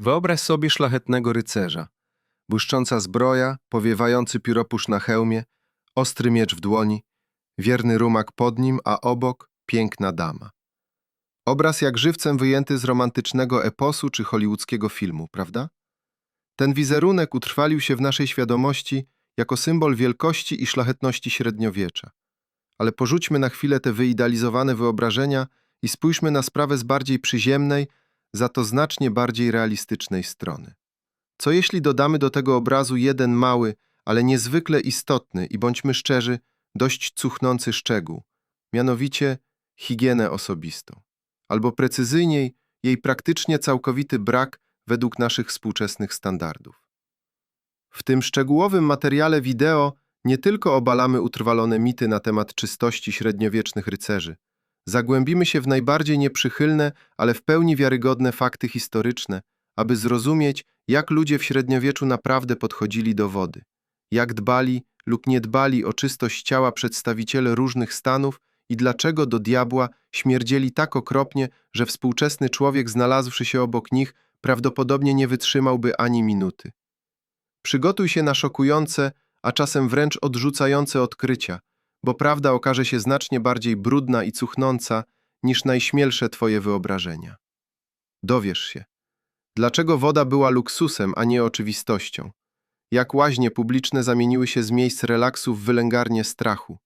Wyobraź sobie szlachetnego rycerza. Błyszcząca zbroja, powiewający pióropusz na hełmie, ostry miecz w dłoni, wierny rumak pod nim, a obok piękna dama. Obraz jak żywcem wyjęty z romantycznego eposu czy hollywoodzkiego filmu, prawda? Ten wizerunek utrwalił się w naszej świadomości jako symbol wielkości i szlachetności średniowiecza. Ale porzućmy na chwilę te wyidealizowane wyobrażenia i spójrzmy na sprawę z bardziej przyziemnej, za to znacznie bardziej realistycznej strony. Co jeśli dodamy do tego obrazu jeden mały, ale niezwykle istotny i bądźmy szczerzy, dość cuchnący szczegół, mianowicie higienę osobistą, albo precyzyjniej jej praktycznie całkowity brak według naszych współczesnych standardów. W tym szczegółowym materiale wideo nie tylko obalamy utrwalone mity na temat czystości średniowiecznych rycerzy, zagłębimy się w najbardziej nieprzychylne, ale w pełni wiarygodne fakty historyczne, aby zrozumieć, jak ludzie w średniowieczu naprawdę podchodzili do wody, jak dbali lub nie dbali o czystość ciała przedstawiciele różnych stanów i dlaczego do diabła śmierdzieli tak okropnie, że współczesny człowiek znalazłszy się obok nich prawdopodobnie nie wytrzymałby ani minuty. Przygotuj się na szokujące, a czasem wręcz odrzucające odkrycia, bo prawda okaże się znacznie bardziej brudna i cuchnąca niż najśmielsze twoje wyobrażenia. Dowiesz się, dlaczego woda była luksusem, a nie oczywistością, jak łaźnie publiczne zamieniły się z miejsc relaksu w wylęgarnie strachu,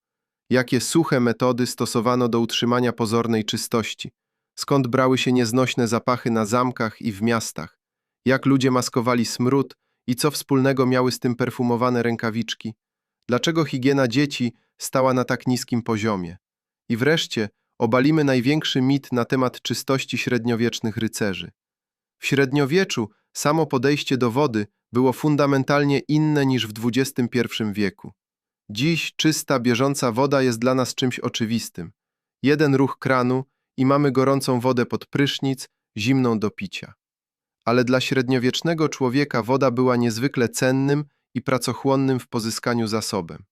jakie suche metody stosowano do utrzymania pozornej czystości, skąd brały się nieznośne zapachy na zamkach i w miastach, jak ludzie maskowali smród i co wspólnego miały z tym perfumowane rękawiczki, dlaczego higiena dzieci stała na tak niskim poziomie. I wreszcie obalimy największy mit na temat czystości średniowiecznych rycerzy. W średniowieczu samo podejście do wody było fundamentalnie inne niż w XXI wieku. Dziś czysta, bieżąca woda jest dla nas czymś oczywistym. Jeden ruch kranu i mamy gorącą wodę pod prysznic, zimną do picia. Ale dla średniowiecznego człowieka woda była niezwykle cennym i pracochłonnym w pozyskaniu zasobem.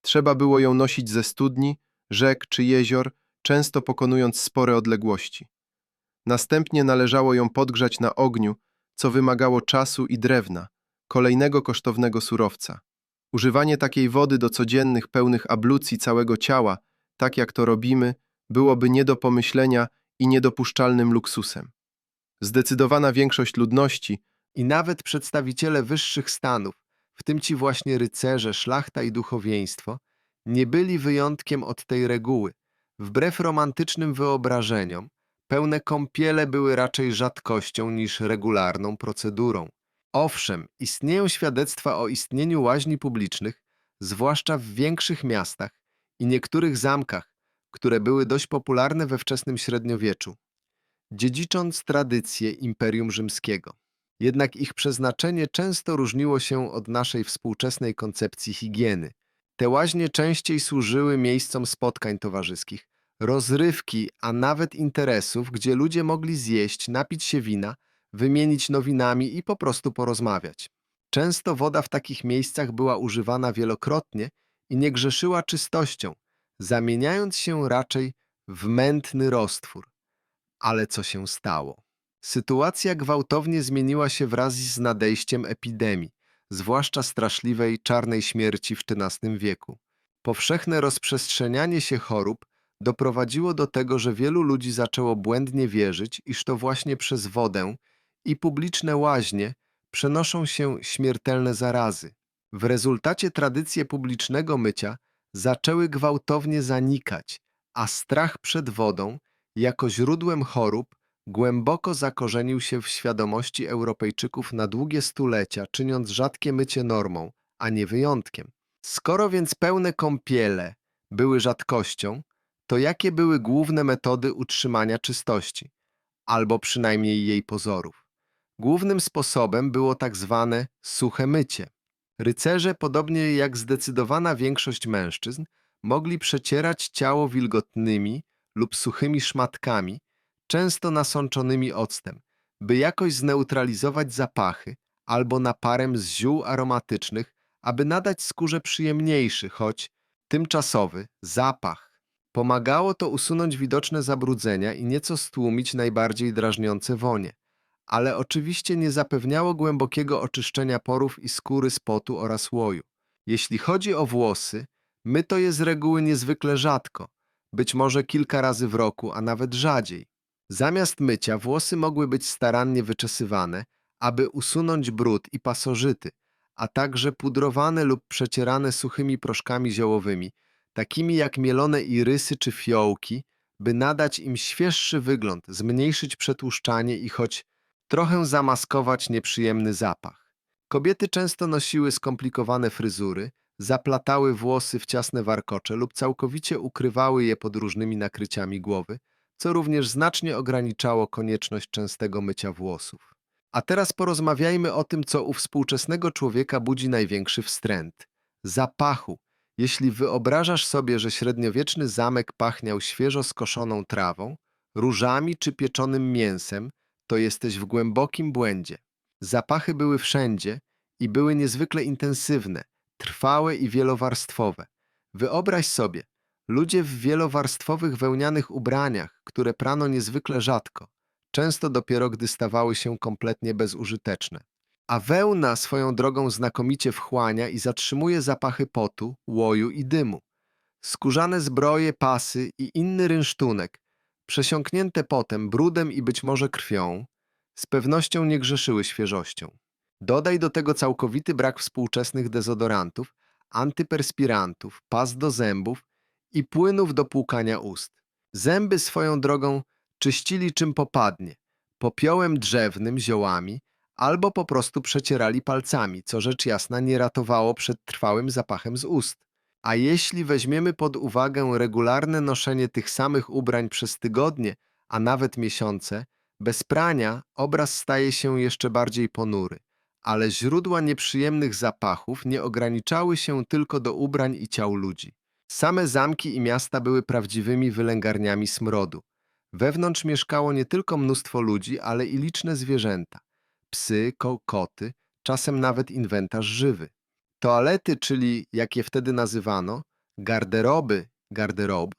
Trzeba było ją nosić ze studni, rzek czy jezior, często pokonując spore odległości. Następnie należało ją podgrzać na ogniu, co wymagało czasu i drewna, kolejnego kosztownego surowca. Używanie takiej wody do codziennych, pełnych ablucji całego ciała, tak jak to robimy, byłoby nie do pomyślenia i niedopuszczalnym luksusem. Zdecydowana większość ludności I nawet przedstawiciele wyższych stanów, w tym ci właśnie rycerze, szlachta i duchowieństwo, nie byli wyjątkiem od tej reguły. Wbrew romantycznym wyobrażeniom, pełne kąpiele były raczej rzadkością niż regularną procedurą. Owszem, istnieją świadectwa o istnieniu łaźni publicznych, zwłaszcza w większych miastach i niektórych zamkach, które były dość popularne we wczesnym średniowieczu, dziedzicząc tradycje Imperium Rzymskiego. Jednak ich przeznaczenie często różniło się od naszej współczesnej koncepcji higieny. Te łaźnie częściej służyły miejscom spotkań towarzyskich, rozrywki, a nawet interesów, gdzie ludzie mogli zjeść, napić się wina, wymienić nowinami i po prostu porozmawiać. Często woda w takich miejscach była używana wielokrotnie i nie grzeszyła czystością, zamieniając się raczej w mętny roztwór. Ale co się stało? Sytuacja gwałtownie zmieniła się wraz z nadejściem epidemii, zwłaszcza straszliwej czarnej śmierci w XIII wieku. Powszechne rozprzestrzenianie się chorób doprowadziło do tego, że wielu ludzi zaczęło błędnie wierzyć, iż to właśnie przez wodę i publiczne łaźnie przenoszą się śmiertelne zarazy. W rezultacie tradycje publicznego mycia zaczęły gwałtownie zanikać, a strach przed wodą jako źródłem chorób głęboko zakorzenił się w świadomości Europejczyków na długie stulecia, czyniąc rzadkie mycie normą, a nie wyjątkiem. Skoro więc pełne kąpiele były rzadkością, to jakie były główne metody utrzymania czystości, albo przynajmniej jej pozorów? Głównym sposobem było tak zwane suche mycie. Rycerze, podobnie jak zdecydowana większość mężczyzn, mogli przecierać ciało wilgotnymi lub suchymi szmatkami, często nasączonymi octem, by jakoś zneutralizować zapachy albo naparem z ziół aromatycznych, aby nadać skórze przyjemniejszy, choć tymczasowy zapach. Pomagało to usunąć widoczne zabrudzenia i nieco stłumić najbardziej drażniące wonie. ale oczywiście nie zapewniało głębokiego oczyszczenia porów i skóry z potu oraz łoju. Jeśli chodzi o włosy, myto je z reguły niezwykle rzadko, być może kilka razy w roku, a nawet rzadziej. Zamiast mycia włosy mogły być starannie wyczesywane, aby usunąć brud i pasożyty, a także pudrowane lub przecierane suchymi proszkami ziołowymi, takimi jak mielone irysy czy fiołki, by nadać im świeższy wygląd, zmniejszyć przetłuszczanie i choć trochę zamaskować nieprzyjemny zapach. Kobiety często nosiły skomplikowane fryzury, zaplatały włosy w ciasne warkocze lub całkowicie ukrywały je pod różnymi nakryciami głowy, co również znacznie ograniczało konieczność częstego mycia włosów. A teraz porozmawiajmy o tym, co u współczesnego człowieka budzi największy wstręt zapachu. Jeśli wyobrażasz sobie, że średniowieczny zamek pachniał świeżo skoszoną trawą, różami czy pieczonym mięsem, to jesteś w głębokim błędzie. Zapachy były wszędzie i były niezwykle intensywne, trwałe i wielowarstwowe. Wyobraź sobie, ludzie w wielowarstwowych wełnianych ubraniach, które prano niezwykle rzadko, często dopiero gdy stawały się kompletnie bezużyteczne. A wełna swoją drogą znakomicie wchłania i zatrzymuje zapachy potu, łoju i dymu. Skórzane zbroje, pasy i inny rynsztunek, przesiąknięte potem, brudem i być może krwią, z pewnością nie grzeszyły świeżością. Dodaj do tego całkowity brak współczesnych dezodorantów, antyperspirantów, pas do zębów i płynów do płukania ust. Zęby swoją drogą czyścili czym popadnie, popiołem drzewnym, ziołami, albo po prostu przecierali palcami, co rzecz jasna nie ratowało przed trwałym zapachem z ust. A jeśli weźmiemy pod uwagę regularne noszenie tych samych ubrań przez tygodnie, a nawet miesiące, bez prania obraz staje się jeszcze bardziej ponury. Ale źródła nieprzyjemnych zapachów nie ograniczały się tylko do ubrań i ciał ludzi. Same zamki i miasta były prawdziwymi wylęgarniami smrodu. Wewnątrz mieszkało nie tylko mnóstwo ludzi, ale i liczne zwierzęta. Psy, ko koty, czasem nawet inwentarz żywy. Toalety, czyli jak je wtedy nazywano, garderoby, garderob,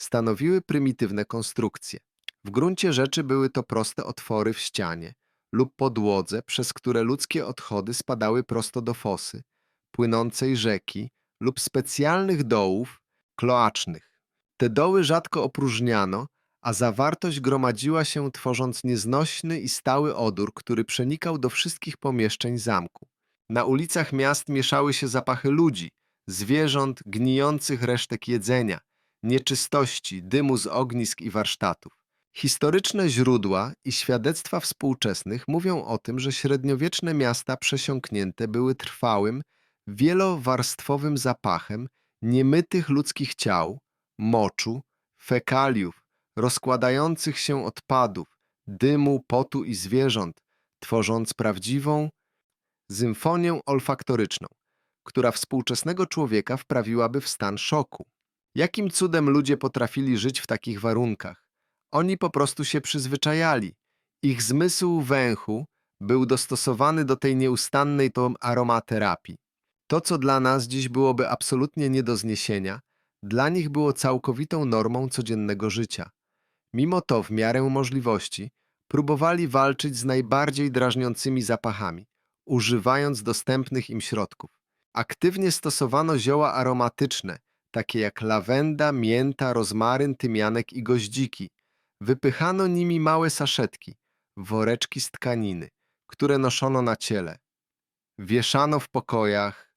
stanowiły prymitywne konstrukcje. W gruncie rzeczy były to proste otwory w ścianie lub podłodze, przez które ludzkie odchody spadały prosto do fosy, płynącej rzeki lub specjalnych dołów kloacznych. Te doły rzadko opróżniano, a zawartość gromadziła się tworząc nieznośny i stały odór, który przenikał do wszystkich pomieszczeń zamku. Na ulicach miast mieszały się zapachy ludzi, zwierząt, gnijących resztek jedzenia, nieczystości, dymu z ognisk i warsztatów. Historyczne źródła i świadectwa współczesnych mówią o tym, że średniowieczne miasta przesiąknięte były trwałym, wielowarstwowym zapachem niemytych ludzkich ciał, moczu, fekaliów, rozkładających się odpadów, dymu, potu i zwierząt, tworząc prawdziwą symfonię olfaktoryczną, która współczesnego człowieka wprawiłaby w stan szoku. Jakim cudem ludzie potrafili żyć w takich warunkach? Oni po prostu się przyzwyczajali. Ich zmysł węchu był dostosowany do tej nieustannej aromaterapii. To, co dla nas dziś byłoby absolutnie nie do zniesienia, dla nich było całkowitą normą codziennego życia. Mimo to, w miarę możliwości, próbowali walczyć z najbardziej drażniącymi zapachami, używając dostępnych im środków. Aktywnie stosowano zioła aromatyczne, takie jak lawenda, mięta, rozmaryn, tymianek i goździki. Wypychano nimi małe saszetki, woreczki z tkaniny, które noszono na ciele. Wieszano w pokojach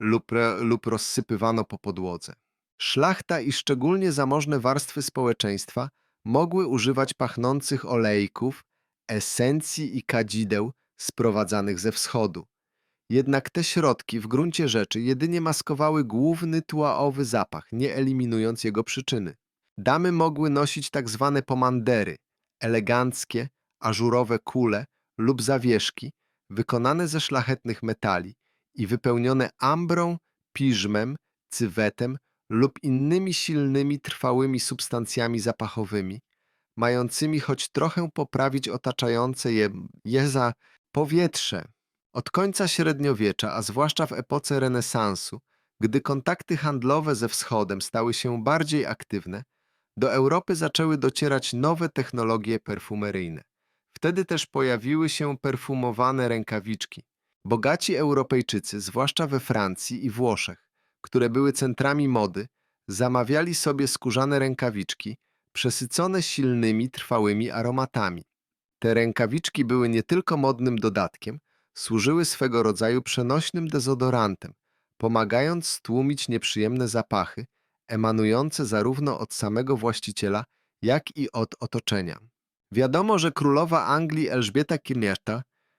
lub, lub rozsypywano po podłodze. Szlachta i szczególnie zamożne warstwy społeczeństwa mogły używać pachnących olejków, esencji i kadzideł sprowadzanych ze wschodu. Jednak te środki w gruncie rzeczy jedynie maskowały główny tłaowy zapach, nie eliminując jego przyczyny. Damy mogły nosić tak zwane pomandery, eleganckie, ażurowe kule lub zawieszki, wykonane ze szlachetnych metali i wypełnione ambrą, piżmem, cywetem lub innymi silnymi, trwałymi substancjami zapachowymi, mającymi choć trochę poprawić otaczające je, je za powietrze. Od końca średniowiecza, a zwłaszcza w epoce renesansu, gdy kontakty handlowe ze wschodem stały się bardziej aktywne, do Europy zaczęły docierać nowe technologie perfumeryjne. Wtedy też pojawiły się perfumowane rękawiczki. Bogaci Europejczycy, zwłaszcza we Francji i Włoszech, które były centrami mody, zamawiali sobie skórzane rękawiczki przesycone silnymi, trwałymi aromatami. Te rękawiczki były nie tylko modnym dodatkiem, służyły swego rodzaju przenośnym dezodorantem, pomagając stłumić nieprzyjemne zapachy emanujące zarówno od samego właściciela, jak i od otoczenia. Wiadomo, że królowa Anglii Elżbieta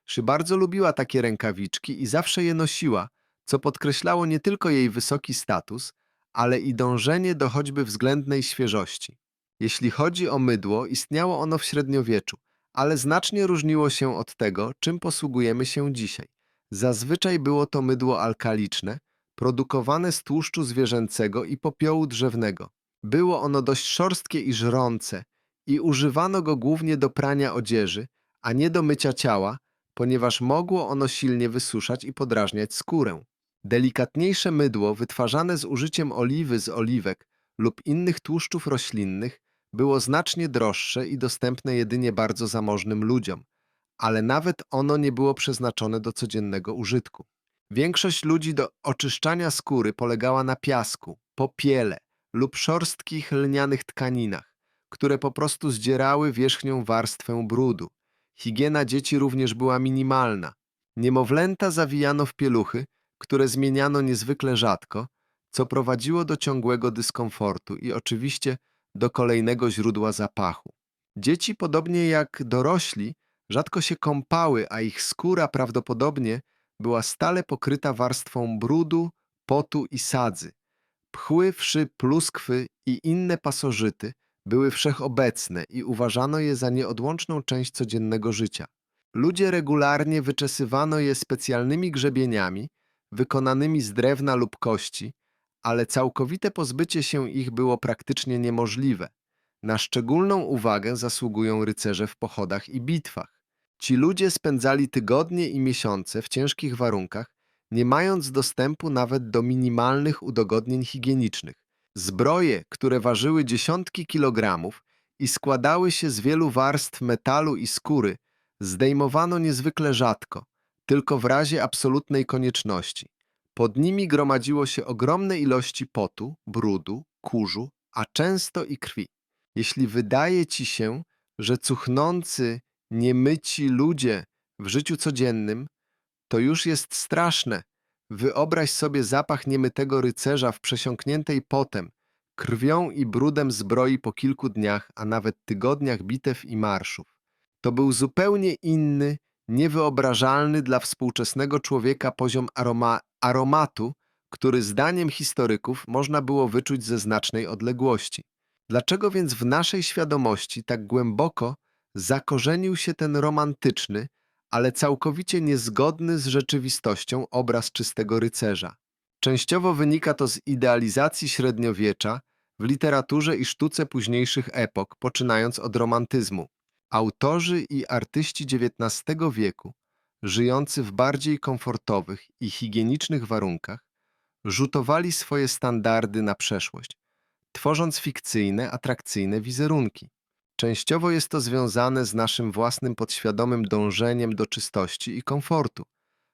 Kinieszta bardzo lubiła takie rękawiczki i zawsze je nosiła, co podkreślało nie tylko jej wysoki status, ale i dążenie do choćby względnej świeżości. Jeśli chodzi o mydło, istniało ono w średniowieczu, ale znacznie różniło się od tego, czym posługujemy się dzisiaj. Zazwyczaj było to mydło alkaliczne, produkowane z tłuszczu zwierzęcego i popiołu drzewnego. Było ono dość szorstkie i żrące i używano go głównie do prania odzieży, a nie do mycia ciała, ponieważ mogło ono silnie wysuszać i podrażniać skórę. Delikatniejsze mydło wytwarzane z użyciem oliwy z oliwek lub innych tłuszczów roślinnych było znacznie droższe i dostępne jedynie bardzo zamożnym ludziom, ale nawet ono nie było przeznaczone do codziennego użytku. Większość ludzi do oczyszczania skóry polegała na piasku, popiele lub szorstkich lnianych tkaninach, które po prostu zdzierały wierzchnią warstwę brudu. Higiena dzieci również była minimalna. Niemowlęta zawijano w pieluchy, które zmieniano niezwykle rzadko, co prowadziło do ciągłego dyskomfortu i oczywiście do kolejnego źródła zapachu. Dzieci, podobnie jak dorośli, rzadko się kąpały, a ich skóra prawdopodobnie była stale pokryta warstwą brudu, potu i sadzy. Pchły, wszy, pluskwy i inne pasożyty były wszechobecne i uważano je za nieodłączną część codziennego życia. Ludzie regularnie wyczesywano je specjalnymi grzebieniami, wykonanymi z drewna lub kości, ale całkowite pozbycie się ich było praktycznie niemożliwe. Na szczególną uwagę zasługują rycerze w pochodach i bitwach. Ci ludzie spędzali tygodnie i miesiące w ciężkich warunkach, nie mając dostępu nawet do minimalnych udogodnień higienicznych. Zbroje, które ważyły dziesiątki kilogramów i składały się z wielu warstw metalu i skóry, zdejmowano niezwykle rzadko, tylko w razie absolutnej konieczności. Pod nimi gromadziło się ogromne ilości potu, brudu, kurzu, a często i krwi. Jeśli wydaje ci się, że cuchnący, niemyci ludzie w życiu codziennym, to już jest straszne. Wyobraź sobie zapach niemytego rycerza w przesiąkniętej potem, krwią i brudem zbroi po kilku dniach, a nawet tygodniach bitew i marszów. To był zupełnie inny, niewyobrażalny dla współczesnego człowieka poziom aroma aromatu, który zdaniem historyków można było wyczuć ze znacznej odległości. Dlaczego więc w naszej świadomości tak głęboko zakorzenił się ten romantyczny, ale całkowicie niezgodny z rzeczywistością obraz czystego rycerza? Częściowo wynika to z idealizacji średniowiecza w literaturze i sztuce późniejszych epok, poczynając od romantyzmu. Autorzy i artyści XIX wieku, żyjący w bardziej komfortowych i higienicznych warunkach, rzutowali swoje standardy na przeszłość, tworząc fikcyjne, atrakcyjne wizerunki. Częściowo jest to związane z naszym własnym podświadomym dążeniem do czystości i komfortu.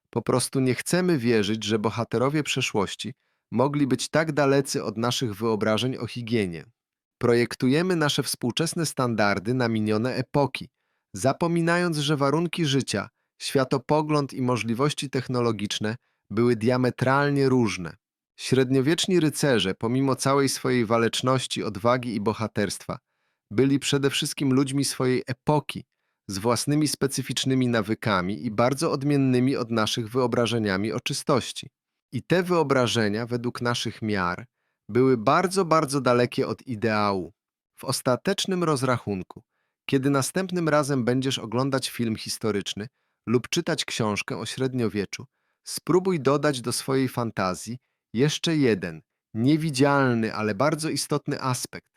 Po prostu nie chcemy wierzyć, że bohaterowie przeszłości mogli być tak dalecy od naszych wyobrażeń o higienie. Projektujemy nasze współczesne standardy na minione epoki, zapominając, że warunki życia, światopogląd i możliwości technologiczne były diametralnie różne. Średniowieczni rycerze, pomimo całej swojej waleczności, odwagi i bohaterstwa, byli przede wszystkim ludźmi swojej epoki, z własnymi specyficznymi nawykami i bardzo odmiennymi od naszych wyobrażeniami o czystości. I te wyobrażenia, według naszych miar, były bardzo, bardzo dalekie od ideału. W ostatecznym rozrachunku, kiedy następnym razem będziesz oglądać film historyczny lub czytać książkę o średniowieczu, spróbuj dodać do swojej fantazji jeszcze jeden, niewidzialny, ale bardzo istotny aspekt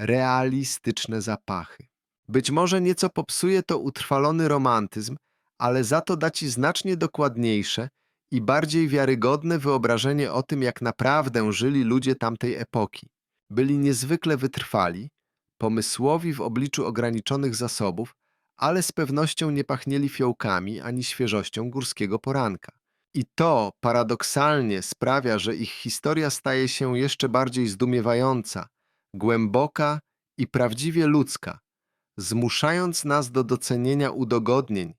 realistyczne zapachy. Być może nieco popsuje to utrwalony romantyzm, ale za to da ci znacznie dokładniejsze i bardziej wiarygodne wyobrażenie o tym, jak naprawdę żyli ludzie tamtej epoki. Byli niezwykle wytrwali, pomysłowi w obliczu ograniczonych zasobów, ale z pewnością nie pachnieli fiołkami ani świeżością górskiego poranka. I to paradoksalnie sprawia, że ich historia staje się jeszcze bardziej zdumiewająca, głęboka i prawdziwie ludzka, zmuszając nas do docenienia udogodnień,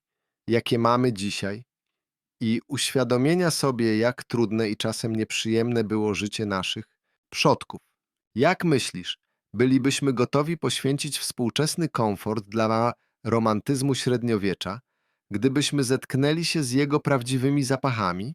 jakie mamy dzisiaj i uświadomienia sobie, jak trudne i czasem nieprzyjemne było życie naszych przodków. Jak myślisz, bylibyśmy gotowi poświęcić współczesny komfort dla romantyzmu średniowiecza, gdybyśmy zetknęli się z jego prawdziwymi zapachami?